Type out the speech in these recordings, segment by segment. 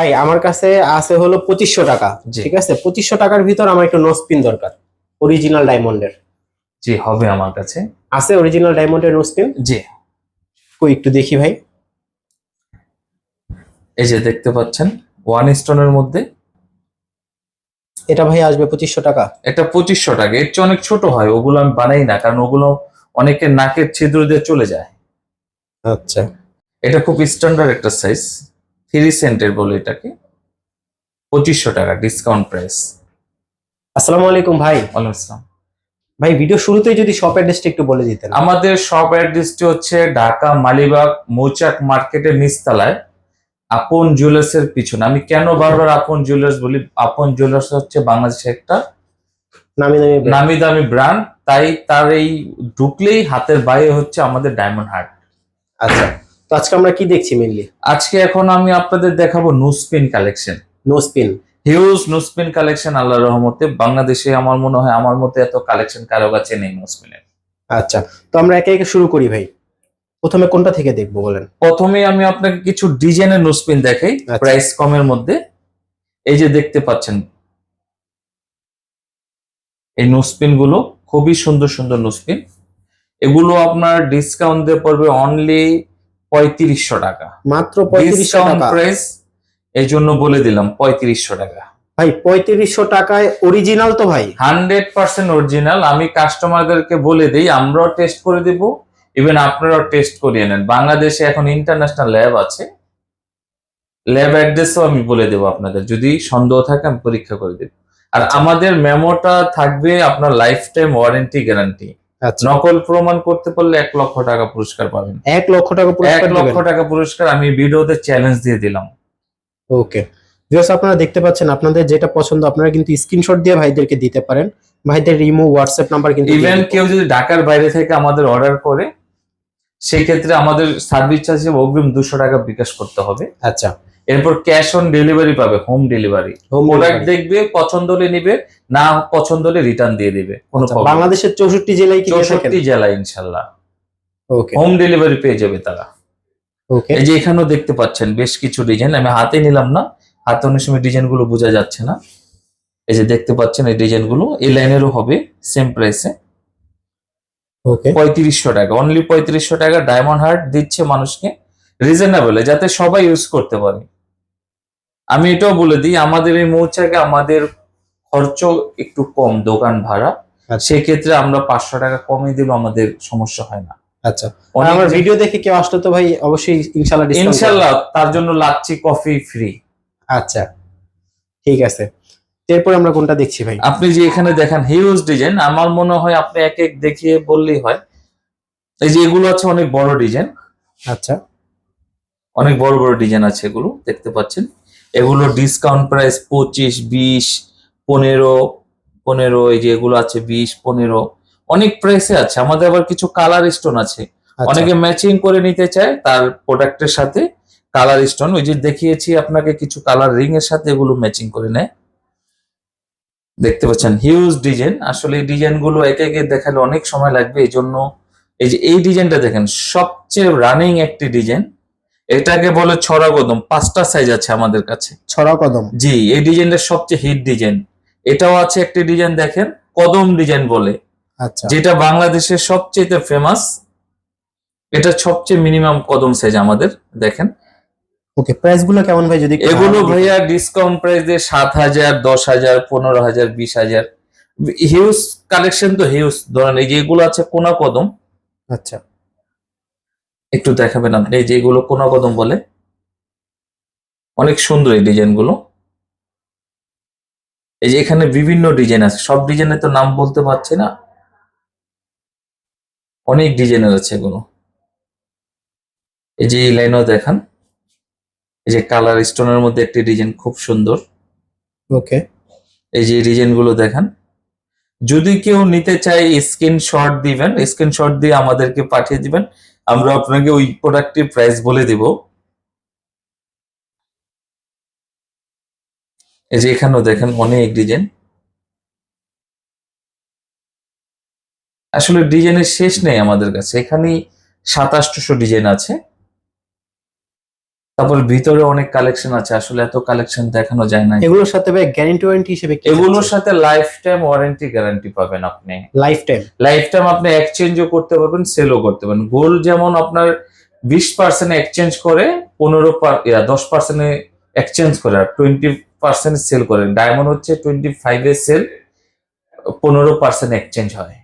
ভাই আমার কাছে আছে হলো পঁচিশশো টাকা ঠিক আছে? পঁচিশশো টাকার ভিতর আমার একটু নোসপিন দরকার অরিজিনাল ডায়মন্ডের জি হবে আমার কাছে। আছে অরিজিনাল ডায়মন্ডের নোসপিন জি। কই একটু দেখি ভাই। এই যে দেখতে পাচ্ছেন ওয়ান স্টোনের মধ্যে। এটা ভাই আসবে পঁচিশশো টাকা। এটা পঁচিশশো টাকা এর চেয়ে অনেক ছোট হয় ওগুলো আমি বানাই না কারণ ওগুলো অনেকের নাকের ছিদ্র দিয়ে চলে যায়। আচ্ছা। এটা খুব স্ট্যান্ডার্ড একটা সাইজ থ্রি সেন্টের বলে এটাকে পঁচিশশো টাকা ডিসকাউন্ট প্রাইস আসসালামু আলাইকুম ভাই। ওয়ালাইকুম আসসালাম। ভাই ভিডিও শুরুতেই যদি শপ অ্যাড্রেসটা একটু বলে দিতেন। আমাদের শপ অ্যাড্রেসটি হচ্ছে ঢাকা মালিবাগ মৌচাক মার্কেটের নিচতলায় আপন জুয়েলার্স এর পিছনে। আমি কেন বারবার আপন জুয়েলার্স বলি? আপন জুয়েলার্স হচ্ছে বাংলাদেশের একটা। নামি দামি ব্র্যান্ড তাই তার এই ঢুকলেই হাতের বাইরে হচ্ছে আমাদের ডায়মন্ড হার্ট আচ্ছা। তো আজকে আমরা কি দেখছি মেনলি আজকে এখন আমি আপনাদের দেখাবো nose pin collection nose pin huge nose pin collection আল্লাহর রহমতে। বাংলাদেশে আমার মনে হয় আমার মতে এত কালেকশন কারও কাছে নেই নুসপিনের আচ্ছা তো আমরা একে একে শুরু করি ভাই। প্রথমে কোনটা থেকে দেখব বলেন? প্রথমে আমি আপনাকে কিছু ডিজাইনের নুসপিন দেখাই আচ্ছা। প্রাইস কমের মধ্যে। এই যে দেখতে পাচ্ছেন এই নুসপিনগুলো খুবই সুন্দর সুন্দর নুসপিন এগুলো আপনার ডিসকাউন্ট দিয়ে পড়বে অনলি পঁয়ত্রিশশো টাকা। মাত্র পঁয়ত্রিশশো টাকা। প্রাইস এই জন্য বলে দিলাম পঁয়ত্রিশশো টাকা। ভাই পঁয়ত্রিশশো টাকায় অরিজিনাল তো ভাই। হান্ড্রেড পার্সেন্ট অরিজিনাল আমি কাস্টমারদেরকে বলে দিই আমরাও টেস্ট করে দিব। ইভেন আপনারাও টেস্ট করিয়ে নেন। বাংলাদেশে এখন ইন্টারন্যাশনাল ল্যাব আছে। ল্যাব অ্যাড্রেসও আমি বলে দেবো আপনাদের। যদি সন্দেহ থাকে আমি পরীক্ষা করে দেব। আর আমাদের মেমোটা থাকবে আপনার লাইফ টাইম ওয়ারেন্টি গ্যারান্টি নকল প্রমাণ করতে পারলে এক লক্ষ টাকা পুরস্কার পাবেন। এক লক্ষ টাকা এক লক্ষ টাকা পুরস্কার আমি ভিডিওতে চ্যালেঞ্জ দিয়ে দিলাম। ওকে। ভিউয়ার্স আপনারা দেখতে পাচ্ছেন আপনাদের যেটা পছন্দ আপনারা কিন্তু স্ক্রিনশট দিয়ে ভাইদেরকে দিতে পারেন। ভাইদের রিমো হোয়াটসঅ্যাপ নাম্বার কিন্তু ইভেন কেউ যদি ঢাকার বাইরে থেকে আমাদের অর্ডার করে সেই ক্ষেত্রে আমাদের সার্ভিস চার্জ অগ্রিম দুশো টাকা বিকাশ করতে হবে। আচ্ছা। এরপর ক্যাশ অন ডেলিভারি পাবে হোম ডেলিভারি প্রোডাক্ট দেখবে পছন্দ হলে নিবে না পছন্দ হলে রিটার্ন দিয়ে দিবে। আচ্ছা। বাংলাদেশের চৌষট্টি জেলায় চৌষট্টি জেলায় ইনশাল্লাহ। হোম ডেলিভারি পেয়ে যাবে তারা। এই যে এখানেও দেখতে পাচ্ছেন বেশ কিছু ডিজাইন আমি হাতে নিলাম না হাতে অনেক সময় ডিজাইনগুলো বোঝা যাচ্ছে না। এই যে দেখতে পাচ্ছেন এই ডিজাইনগুলো এই লাইনেরও হবে সেম প্রাইসে ওকে পঁয়ত্রিশশো টাকা অনলি পঁয়ত্রিশশো টাকা ডায়মন্ড হার্ট দিচ্ছে মানুষকে। রিজনেবল যাতে সবাই ইউজ করতে পারে। আমি এটাও বলে দিই আমাদের এই মৌচাকে আমাদের খরচ একটু কম দোকান ভাড়া। আচ্ছা। সেক্ষেত্রে আমরা পাঁচশো টাকা কমে দিলেও আমাদের সমস্যা হয় না। আচ্ছা। আমার ভিডিও দেখে কেউ আসলে তো ভাই অবশ্যই ইনশাল্লাহ ইনশাল্লাহ তার জন্য লাচ্ছি কফি ফ্রি আচ্ছা ঠিক আছে। এরপর আমরা কোনটা দেখছি ভাই? আপনি যে এখানে দেখেন হিউজ ডিজাইন আমার মনে হয় আপনি এক এক দেখিয়ে বললেই হয়। এই যে এগুলো আছে অনেক বড় ডিজাইন আচ্ছা। অনেক বড় বড় ডিজাইন আছে এগুলো দেখতে পাচ্ছেন। এগুলো ডিসকাউন্ট প্রাইস পঁচিশ বিশ পনেরো পনেরো এই যে এগুলো আছে বিশ পনেরো অনেক প্রাইসে আছে। আমাদের আবার কিছু কালার স্টোন আছে। আচ্ছা। অনেকে ম্যাচিং করে নিতে চায় তার প্রোডাক্টের সাথে কালার স্টোন ওই যে দেখিয়েছি আপনাকে কিছু কালার রিং এর সাথে এগুলো ম্যাচিং করে নেয়। দেখতে পাচ্ছেন হিউজ ডিজাইন আসলে এই ডিজাইনগুলো একে একে দেখালে অনেক সময় লাগবে। এই জন্য এই যে এই ডিজাইনটা দেখেন সবচেয়ে রানিং একটি ডিজাইন এটাকে বলে ছড়া কদম পাঁচটা সাইজ আছে আমাদের কাছে। ছড়া কদম। জি এই ডিজাইনটা সবচেয়ে হিট ডিজাইন এটাও আছে একটি ডিজাইন দেখেন কদম ডিজাইন বলে। আচ্ছা। যেটা বাংলাদেশের সবচেয়ে ফেমাস এটা সবচেয়ে মিনিমাম কদম সাইজ আমাদের দেখেন। ওকে প্রাইসগুলো কেমন ভাই যদি এগুলো ভাইয়া ডিসকাউন্ট প্রাইস দিয়ে সাত হাজার দশ হাজার পনেরো হাজার বিশ হাজার। হিউজ কালেকশন তো হিউজ ধরেন এই যে এগুলো আছে কোনা কদম। আচ্ছা। একটু দেখাবেন আপনি। এই যে এগুলো কোনা কদম বলে। অনেক সুন্দর এই ডিজাইনগুলো। এই যে এখানে বিভিন্ন ডিজাইন আছে। সব ডিজাইনের তো নাম বলতে পারছি না। অনেক ডিজাইনের আছে এগুলো। এই যে এই লাইনও দেখান। এই যে কালার স্টোনের মধ্যে একটি ডিজাইন খুব সুন্দর। ওকে এই যে ডিজাইনগুলো দেখান। যদি কেউ নিতে চায় স্ক্রিনশট দিবেন। স্ক্রিনশট দিয়ে আমাদেরকে পাঠিয়ে দিবেন। আমরা আপনাকে ওই প্রোডাক্টের প্রাইস বলে দেব। এই যে এখানেও দেখেন অনেক ডিজাইন আসলে ডিজাইনের শেষ নেই আমাদের কাছে। এখানেই সাতাশশো ডিজাইন আছে। তারপর ভিতরে অনেক কালেকশন আছে আসলে এত কালেকশন দেখানো যায় না এগুলোর সাথে ভাই গ্যারান্টি ওয়ারেন্টি হিসেবে এগুলোর সাথে লাইফ টাইম ওয়ারেন্টি গ্যারান্টি পাবেন আপনি। লাইফ টাইম লাইফ টাইম আপনি এক্সচেঞ্জও করতে পারবেন সেলও করতে পারবেন। গোল্ড যেমন আপনার বিশ পার্সেন্ট এক্সচেঞ্জ করে পনেরো দশ পার্সেন্টে এক্সচেঞ্জ করে আর টোয়েন্টি পার্সেন্ট সেল করে। ডায়মন্ড হচ্ছে টোয়েন্টি ফাইভে সেল পনেরো পার্সেন্ট এক্সচেঞ্জ হয়।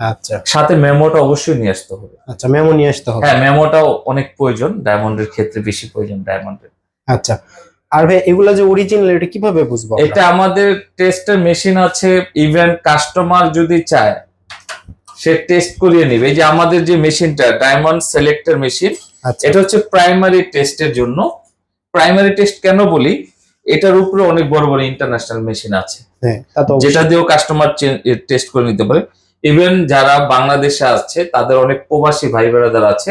আচ্ছা। সাথে মেমোটা অবশ্যই নিয়ে আসতে হবে। আচ্ছা মেমো নিয়ে আসতে হবে। হ্যাঁ মেমোটাও অনেক প্রয়োজন ডায়মন্ডের ক্ষেত্রে বেশি প্রয়োজন ডায়মন্ডের আচ্ছা। আর ভাই এগুলা যে অরিজিনাল এটা কীভাবে বুঝব এটা আমাদের টেস্টের মেশিন আছে ইভেন কাস্টমার যদি চায় সে টেস্ট করিয়ে নিবে। এই যে আমাদের যে মেশিনটা ডায়মন্ড সিলেক্টর মেশিন এটা হচ্ছে প্রাইমারি টেস্টের জন্য। প্রাইমারি টেস্ট কেন বলি? এটার উপরে অনেক বড় বড় ইন্টারন্যাশনাল মেশিন আছে। হ্যাঁ যেটা দিয়েও কাস্টমার টেস্ট করে নিতে পারে। ইভেন যারা বাংলাদেশে আছে তাদের অনেক প্রবাসী ভাই বেড়াদার আছে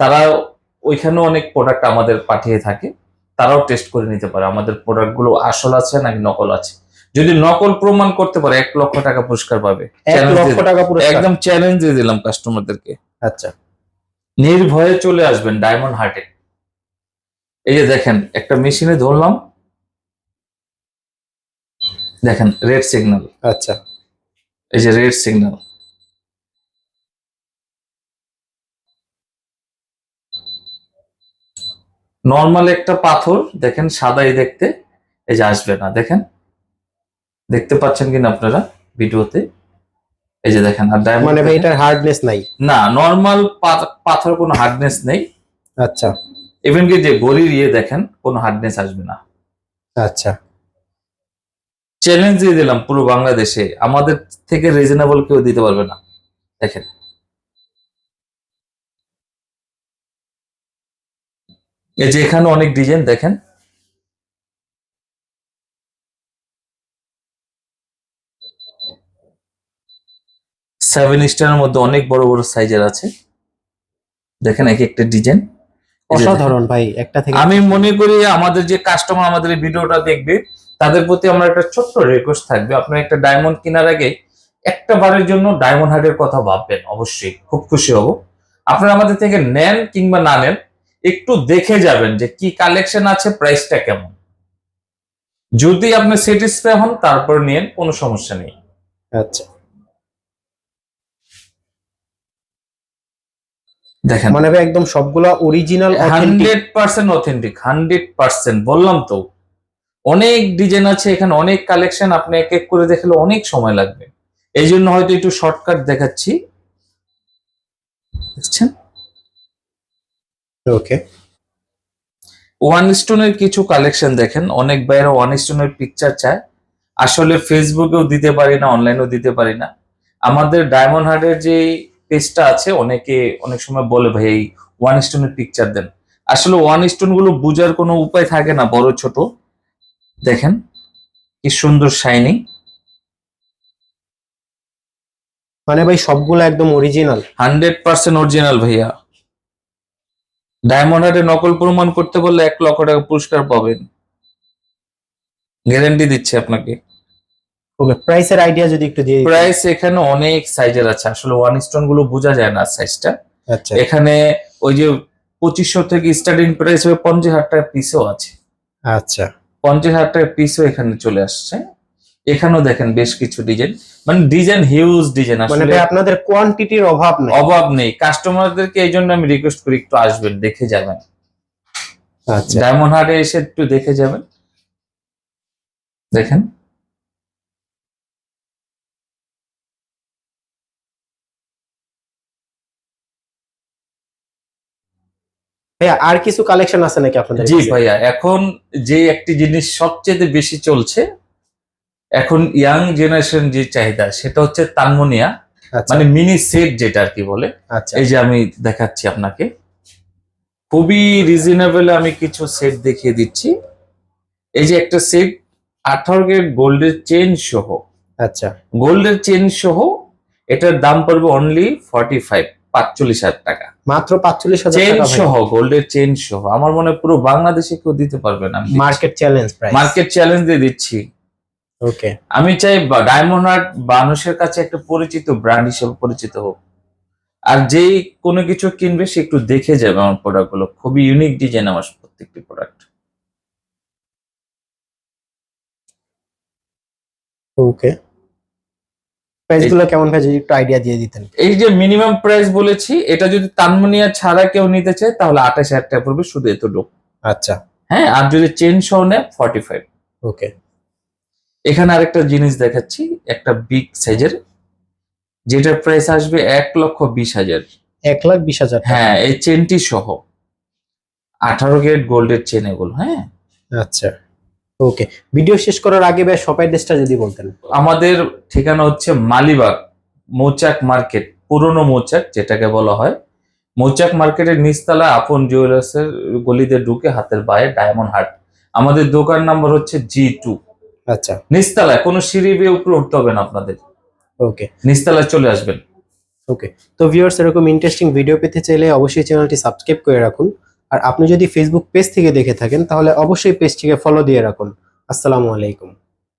তারা ওইখানেও অনেক প্রোডাক্ট আমাদের পাঠিয়ে থাকে তারাও টেস্ট করে নিতে পারে আমাদের প্রোডাক্টগুলো আসল আছে নাকি নকল আছে। যদি নকল প্রমাণ করতে পারে এক লক্ষ টাকা পুরস্কার পাবে। একদম চ্যালেঞ্জ দিয়ে দিলাম কাস্টমারদেরকে আচ্ছা। নির্ভয়ে চলে আসবেন ডায়মন্ড হার্টে এই যে দেখেন একটা মেশিনে ধরলাম। দেখেন রেড সিগন্যাল আচ্ছা। এই যে রেড সিগন্যাল নর্মাল একটা পাথর দেখেন সাদাই দেখতে এই যে আসবে না দেখেন। দেখতে পাচ্ছেন কিনা আপনারা ভিডিওতে? এই যে দেখেন আর মানে ভাই এটার হার্ডনেস নাই? না নর্মাল পাথর কোনো হার্ডনেস নেই। আচ্ছা। ইভেন কি যে গড়ির ইয়ে দেখেন কোনো হার্ডনেস আসবে না। আচ্ছা। চ্যালেঞ্জ দিয়ে দিলাম পুরো বাংলাদেশে। আমাদের থেকে রিজনেবল কেউ দিতে পারবে না। দেখেন। এই যে এখানে অনেক ডিজাইন দেখেন। সেভেন স্টারের মধ্যে অনেক বড় বড় সাইজের আছে। দেখেন এক একটা ডিজাইন। অসাধারণ ভাই একটা থেকে আমি মনে করি আমাদের যে কাস্টমার আমাদের ভিডিওটা দেখবে তাদের প্রতি আমার একটা ছোট্ট রিকোয়েস্ট থাকবে। আপনার একটা ডায়মন্ড কেনার আগে একটা বারের জন্য ডায়মন্ড হার্টের কথা ভাববেন অবশ্যই। খুব খুশি হব। আপনারা আমাদের থেকে নেন কিংবা না নেন একটু দেখে যাবেন যে কি কালেকশন আছে প্রাইসটা কেমন। যদি আপনি স্যাটিসফাই হন তারপর নিন কোনো সমস্যা নেই। আচ্ছা। দেখেন। মানে ভাই একদম সবগুলা original authentic hundred percent authentic hundred percent. বললাম তো অনেক ডিজাইন আছে এখানে অনেক কালেকশন আপনি এক এক করে দেখলে অনেক সময় লাগবে। এই জন্য হয়তো একটু শর্টকাট দেখাচ্ছি। দেখছেন? ওকে ওয়ান স্টোনের কিছু কালেকশন দেখেন। অনেক বাইরে ওয়ান স্টোনের পিকচার চায়। আসলে ফেসবুকেও দিতে পারি না অনলাইনেও দিতে পারি না। আমাদের ডায়মন্ড হার্টের যে পেজটা আছে অনেকে অনেক সময় বলে ভাই এই ওয়ান স্টোনের পিকচার দেন। আসলে ওয়ান স্টোনগুলো বুঝার কোনো উপায় থাকে না বড় ছোট। দেখেন কি সুন্দর শাইনিং মানে ভাই সবগুলো একদম অরিজিনাল হান্ড্রেড পার্সেন্ট অরিজিনাল ভাইয়া। ডায়মন্ড হার্টে নকল প্রমাণ করতে বললে এক লক্ষ টাকা পুরস্কার পাবেন। গ্যারান্টি দিচ্ছে আপনাকে। ওকে প্রাইসের আইডিয়া যদি একটু দিয়ে প্রাইস এখানে অনেক সাইজের আছে। আসলে ওয়ান স্টোনগুলো বোঝা যায় না সাইজটা আচ্ছা এখানে ওই যে পঁচিশশো থেকে স্টার্টিং প্রাইস হবে পঞ্চাশ হাজার টাকা পিসও আছে। আচ্ছা। পঞ্চাশ হাজার টাকা পিসও এখানে চলে আসছে। এখানেও দেখেন বেশ কিছু ডিজাইন মানে ডিজাইন হিউজ ডিজাইন আসলে আপনাদের কোয়ান্টিটির অভাব নেই। অভাব নেই। কাস্টমারদেরকে এই জন্য আমি রিকোয়েস্ট করি একটু আসবেন দেখে যাবেন। আচ্ছা। ডায়মন্ড হাটে এসে একটু দেখে যাবেন। দেখেন। ভাইয়া আর কিছু কালেকশন আছে নাকি আপনাদের জি ভাইয়া এখন যে একটি জিনিস সবচেয়ে বেশি চলছে এখন ইয়াং জেনারেশন যে চাহিদা সেটা হচ্ছে তানমনিয়া আচ্ছা। মানে মিনি সেট যেটা আর কি বলে। আচ্ছা। এই যে আমি দেখাচ্ছি আপনাকে। খুবই রিজনেবল আমি কিছু সেট দেখিয়ে দিচ্ছি। এই যে একটা সেট আঠারো গ্রেড গোল্ডের চেন সহ। আচ্ছা। গোল্ডের চেন সহ এটার দাম পড়বে অনলি ফর্টি ফাইভ পাঁচচল্লিশ হাজার টাকা। মাত্র পাঁচচল্লিশ হাজার চেন সহ গোল্ডের চেন সহ আমার মনে হয় পুরো বাংলাদেশে কেউ দিতে পারবে না। মার্কেট চ্যালেঞ্জ মার্কেট চ্যালেঞ্জ দিয়ে দিচ্ছি। ওকে আমি চাই ডায়মন্ড হার্ট মানুষের কাছে একটা পরিচিত ব্র্যান্ড হিসেবে পরিচিত হোক। আর যেই কোনো কিছু কিনবে সে একটু দেখে যাবে আমার প্রোডাক্টগুলো খুবই ইউনিক ডিজাইন আমার প্রত্যেকটি প্রোডাক্ট ওকে প্রাইসগুলো কেমন ভাই যদি একটু আইডিয়া দিয়ে দিতেন? এই যে মিনিমাম প্রাইস বলেছি এটা যদি তানমনিয়া ছাড়া কেউ নিতে চায় তাহলে আঠাশ হাজার টাকা পড়বে শুধু এতটুকু আচ্ছা। হ্যাঁ আর যদি চেন সহ নেয় ফর্টি ফাইভ ওকে এখানে আরেকটা জিনিস দেখাচ্ছি একটা বিগ সাইজের যেটার প্রাইস আসবে এক লক্ষ বিশ হাজার। এক লাখ বিশ হাজার। হ্যাঁ এই চেনটি সহ। আঠারো গ্রেড গোল্ডের চেন এগুলো হ্যাঁ। আচ্ছা। ওকে ভিডিও শেষ করার আগে ভাই শপ অ্যাড্রেসটা যদি বলতেন। আমাদের ঠিকানা হচ্ছে মালিবাগ মৌচাক মার্কেট পুরনো মৌচাক যেটাকে বলা হয়। মৌচাক মার্কেটের নিচতলা আপন জুয়েলার্সের গলিতে ঢুকে হাতের বায়ে ডায়মন্ড হাট আমাদের দোকান নাম্বার হচ্ছে জি টু আচ্ছা। নিচতলায় কোনো সিঁড়ি বেয়ে উপরে উঠতে হবে না আপনাদের। ওকে। নিচতলায় চলে আসবেন। ওকে তো ভিউয়ার্স এরকম ইন্টারেস্টিং ভিডিও পেতে চাইলে অবশ্যই চ্যানেলটি সাবস্ক্রাইব করে রাখুন। আর আপনি যদি ফেসবুক পেজ থেকে দেখে থাকেন, তাহলে অবশ্যই পেজটিকে ফলো দিয়ে রাখুন। আসসালামু আলাইকুম।